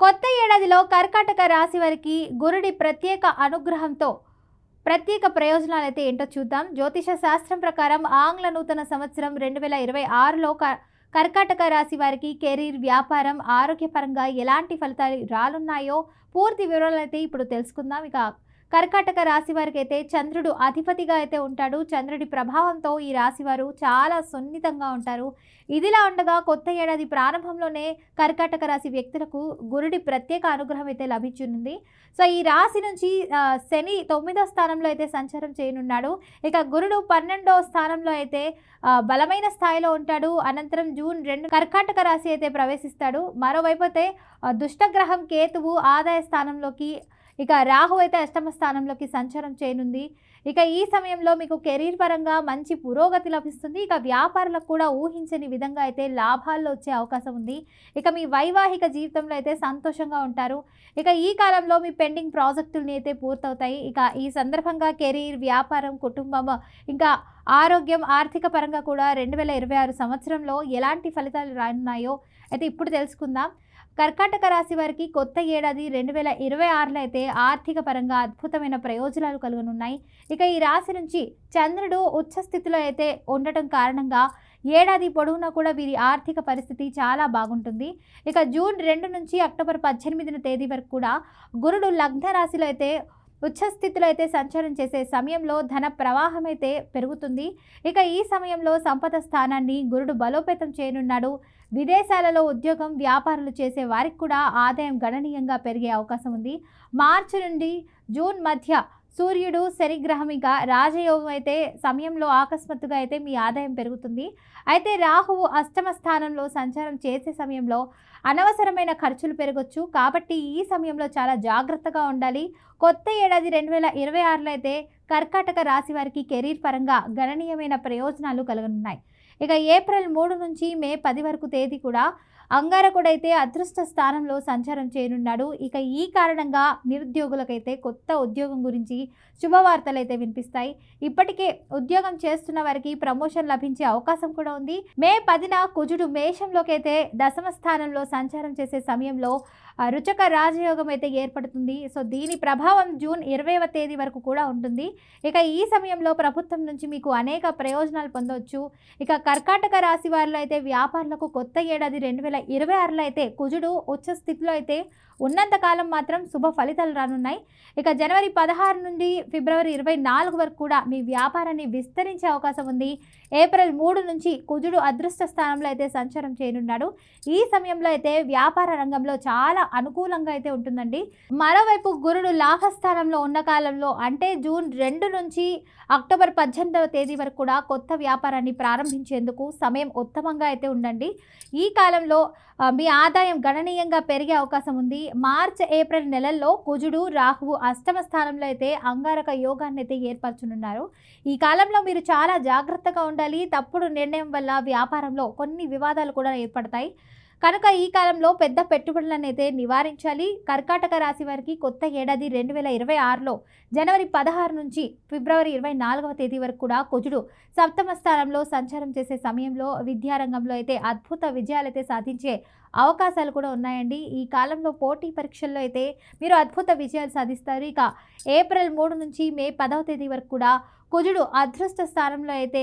కొత్త ఏడాదిలో కర్కాటక రాశి వారికి గురుడి ప్రత్యేక అనుగ్రహంతో ప్రత్యేక ప్రయోజనాలు అయితే ఏంటో చూద్దాం. జ్యోతిష శాస్త్రం ప్రకారం ఆంగ్ల నూతన సంవత్సరం రెండు వేల ఇరవై ఆరులో క కర్కాటక రాశి వారికి కెరీర్ వ్యాపారం ఆరోగ్యపరంగా ఎలాంటి ఫలితాలు రానున్నాయో పూర్తి వివరాలు అయితే ఇప్పుడు తెలుసుకుందాం. ఇక కర్కాటక రాశి వారికి అయితే చంద్రుడు అధిపతిగా అయితే ఉంటాడు. చంద్రుడి ప్రభావంతో ఈ రాశి వారు చాలా సున్నితంగా ఉంటారు. ఇదిలా ఉండగా కొత్త ఏడాది ప్రారంభంలోనే కర్కాటక రాశి వ్యక్తులకు గురుడి ప్రత్యేక అనుగ్రహం అయితే లభించనుంది. సో ఈ రాశి నుంచి శని తొమ్మిదో స్థానంలో అయితే సంచారం చేయనున్నాడు. ఇక గురుడు పన్నెండో స్థానంలో అయితే బలమైన స్థాయిలో ఉంటాడు. అనంతరం జూన్ రెండు కర్కాటక రాశి అయితే ప్రవేశిస్తాడు. మరోవైపు అయితే దుష్టగ్రహం కేతువు ఆదాయ స్థానంలోకి ఇక రాహు అయితే అష్టమ స్థానంలోకి సంచారం చేయనుంది. ఇక ఈ సమయంలో మీకు కెరీర్ పరంగా మంచి పురోగతి లభిస్తుంది. ఇక వ్యాపారులకు కూడా ఊహించని విధంగా అయితే లాభాల్లో వచ్చే అవకాశం ఉంది. ఇక మీ వైవాహిక జీవితంలో అయితే సంతోషంగా ఉంటారు. ఇక ఈ కాలంలో మీ పెండింగ్ ప్రాజెక్టులని అయితే పూర్తవుతాయి. ఇక ఈ సందర్భంగా కెరీర్ వ్యాపారం కుటుంబం ఇంకా ఆరోగ్యం ఆర్థిక పరంగా కూడా రెండు వేల ఇరవై ఆరు సంవత్సరంలో ఎలాంటి ఫలితాలు రానున్నాయో అయితే ఇప్పుడు తెలుసుకుందాం. కర్కాటక రాశి వారికి కొత్త ఏడాది రెండు వేల ఇరవై ఆరులో అయితే ఆర్థిక పరంగా అద్భుతమైన ప్రయోజనాలు కలుగనున్నాయి. ఇక ఈ రాశి నుంచి చంద్రుడు ఉచ్చ స్థితిలో అయితే ఉండటం కారణంగా ఏడాది పొడవునా కూడా వీరి ఆర్థిక పరిస్థితి చాలా బాగుంటుంది. ఇక జూన్ రెండు నుంచి అక్టోబర్ పద్దెనిమిదిన తేదీ వరకు కూడా గురుడు లగ్న రాశిలో అయితే ఉచ్చస్థితిలో అయితే సంచారం చేసే సమయంలో ధన ప్రవాహం అయితే పెరుగుతుంది. ఇక ఈ సమయంలో సంపద స్థానాన్ని గురుడు బలోపేతం చేయనున్నాడు. విదేశాలలో ఉద్యోగం వ్యాపారాలు చేసే వారికి కూడా ఆదాయం గణనీయంగా పెరిగే అవకాశం ఉంది. మార్చి నుండి జూన్ మధ్య సూర్యుడు శనిగ్రహమిక రాజయోగం అయితే సమయంలో ఆకస్మాత్తుగా అయితే మీ ఆదాయం పెరుగుతుంది. అయితే రాహువు అష్టమ స్థానంలో సంచారం చేసే సమయంలో అనవసరమైన ఖర్చులు పెరగొచ్చు. కాబట్టి ఈ సమయంలో చాలా జాగ్రత్తగా ఉండాలి. కొత్త ఏడాది రెండు వేల ఇరవై ఆరులో అయితే కర్కాటక రాశి వారికి కెరీర్ పరంగా గణనీయమైన ప్రయోజనాలు కలగనున్నాయి. ఇక ఏప్రిల్ మూడు నుంచి మే పది వరకు తేదీ కూడా అంగారకుడైతే అదృష్ట స్థానంలో సంచారం చేయనున్నాడు. ఇక ఈ కారణంగా నిరుద్యోగులకైతే కొత్త ఉద్యోగం గురించి శుభవార్తలు అయితే వినిపిస్తాయి. ఇప్పటికే ఉద్యోగం చేస్తున్న వారికి ప్రమోషన్ లభించే అవకాశం కూడా ఉంది. మే పదిన కుజుడు మేషంలోకైతే దశమ స్థానంలో సంచారం చేసే సమయంలో రుచక రాజయోగం అయితే ఏర్పడుతుంది. సో దీని ప్రభావం జూన్ ఇరవైవ తేదీ వరకు కూడా ఉంటుంది. ఇక ఈ సమయంలో ప్రభుత్వం నుంచి మీకు అనేక ప్రయోజనాలు పొందవచ్చు ఇక కర్కాటక రాశి వారిలో అయితే వ్యాపారులకు కొత్త ఏడాది రెండు వేల ఇరవై ఆరులో అయితే కుజుడు ఉచ్చ స్థితిలో అయితే ఉన్నంతకాలం మాత్రం శుభ ఫలితాలు రానున్నాయి. ఇక జనవరి పదహారు నుండి ఫిబ్రవరి ఇరవై నాలుగు వరకు కూడా మీ వ్యాపారాన్ని విస్తరించే అవకాశం ఉంది. ఏప్రిల్ మూడు నుంచి కుజుడు అదృష్ట స్థానంలో అయితే సంచారం చేయనున్నాడు. ఈ సమయంలో అయితే వ్యాపార రంగంలో చాలా అనుకూలంగా అయితే ఉంటుందండి. మరోవైపు గురుడు లాభస్థానంలో ఉన్న కాలంలో అంటే జూన్ రెండు నుంచి అక్టోబర్ పద్దెనిమిదవ తేదీ వరకు కూడా కొత్త వ్యాపారాన్ని ప్రారంభించేందుకు సమయం ఉత్తమంగా అయితే ఉండండి ఈ కాలంలో మీ ఆదాయం గణనీయంగా పెరిగే అవకాశం ఉంది. మార్చ్ ఏప్రిల్ నెలల్లో కుజుడు రాహువు అష్టమ స్థానంలో అయితే అంగారక యోగాన్ని అయితే ఏర్పరచనున్నారు. ఈ కాలంలో మీరు చాలా జాగ్రత్తగా ఉండాలి. తప్పుడు నిర్ణయం వల్ల వ్యాపారంలో కొన్ని వివాదాలు కూడా ఏర్పడతాయి. కనుక ఈ కాలంలో పెద్ద పెట్టుబడులను అయితే నివారించాలి. కర్కాటక రాశి వారికి కొత్త ఏడాది రెండు వేల ఇరవై ఆరులో జనవరి పదహారు నుంచి ఫిబ్రవరి ఇరవై నాలుగవ తేదీ వరకు కూడా కుజుడు సప్తమ స్థానంలో సంచారం చేసే సమయంలో విద్యారంగంలో అయితే అద్భుత విజయాలైతే సాధించే అవకాశాలు కూడా ఉన్నాయండి. ఈ కాలంలో పోటీ పరీక్షల్లో అయితే మీరు అద్భుత విజయాలు సాధిస్తారు. ఇక ఏప్రిల్ మూడు నుంచి మే పదవ తేదీ వరకు కూడా కుజుడు అదృష్ట స్థానంలో అయితే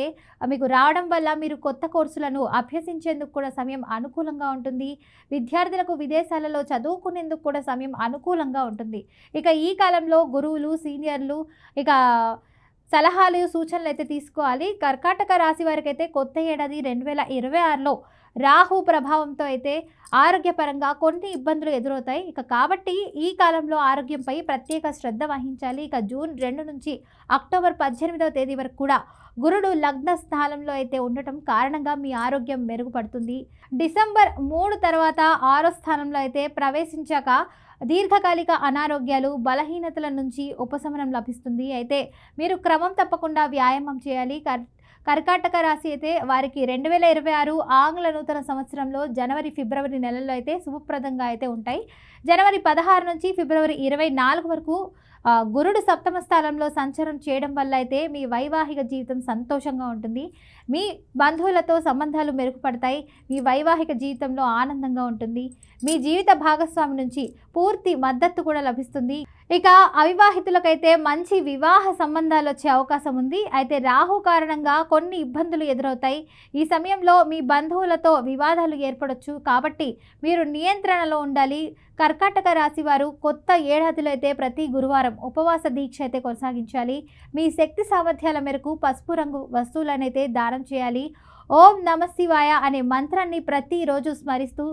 మీకు రావడం వల్ల మీరు కొత్త కోర్సులను అభ్యసించేందుకు కూడా సమయం అనుకూలంగా ఉంటుంది. విద్యార్థులకు విదేశాలలో చదువుకునేందుకు కూడా సమయం అనుకూలంగా ఉంటుంది. ఇక ఈ కాలంలో గురువులు సీనియర్లు ఇక సలహాలు సూచనలు అయితే తీసుకోవాలి. కర్కాటక రాశి వారికి అయితే కొత్త ఏడాది రెండు వేల ఇరవై ఆరులో రాహు ప్రభావంతో అయితే ఆరోగ్యపరంగా కొన్ని ఇబ్బందులు ఎదురవుతాయి. ఇక కాబట్టి ఈ కాలంలో ఆరోగ్యంపై ప్రత్యేక శ్రద్ధ వహించాలి. ఇక జూన్ రెండు నుంచి అక్టోబర్ పద్దెనిమిదవ తేదీ వరకు కూడా గురుడు లగ్న స్థానంలో అయితే ఉండటం కారణంగా మీ ఆరోగ్యం మెరుగుపడుతుంది. డిసెంబర్ మూడు తర్వాత ఆరో స్థానంలో అయితే ప్రవేశించాక దీర్ఘకాలిక అనారోగ్యాలు బలహీనతల నుంచి ఉపశమనం లభిస్తుంది. అయితే మీరు క్రమం తప్పకుండా వ్యాయామం చేయాలి. కర్ కర్కాటక రాశి అయితే వారికి రెండు వేల ఇరవై ఆరు ఆంగ్ల నూతన సంవత్సరంలో జనవరి ఫిబ్రవరి నెలల్లో అయితే శుభప్రదంగా అయితే ఉంటాయి. జనవరి పదహారు నుంచి ఫిబ్రవరి ఇరవై నాలుగు వరకు గురుడు సప్తమ స్థానంలో సంచారం చేయడం వల్ల అయితే మీ వైవాహిక జీవితం సంతోషంగా ఉంటుంది. మీ బంధువులతో సంబంధాలు మెరుగుపడతాయి. మీ వైవాహిక జీవితంలో ఆనందంగా ఉంటుంది. మీ జీవిత భాగస్వామి నుంచి పూర్తి మద్దతు కూడా లభిస్తుంది. ఇక అవివాహితులకైతే మంచి వివాహ సంబంధాలు వచ్చే అవకాశం ఉంది. అయితే రాహు కారణంగా కొన్ని ఇబ్బందులు ఎదురవుతాయి. ఈ సమయంలో మీ బంధువులతో వివాదాలు ఏర్పడవచ్చు కాబట్టి మీరు నియంత్రణలో ఉండాలి. కర్కాటక రాశి వారు కొత్త ఏడాదిలో అయితే ప్రతి గురువారం ఉపవాస దీక్ష అయితే కొనసాగించాలి. మీ శక్తి సామర్థ్యాల మేరకు పసుపు రంగు వస్తువులనైతే దానం చేయాలి. ఓం నమ శివాయ అనే మంత్రాన్ని ప్రతిరోజు స్మరిస్తూ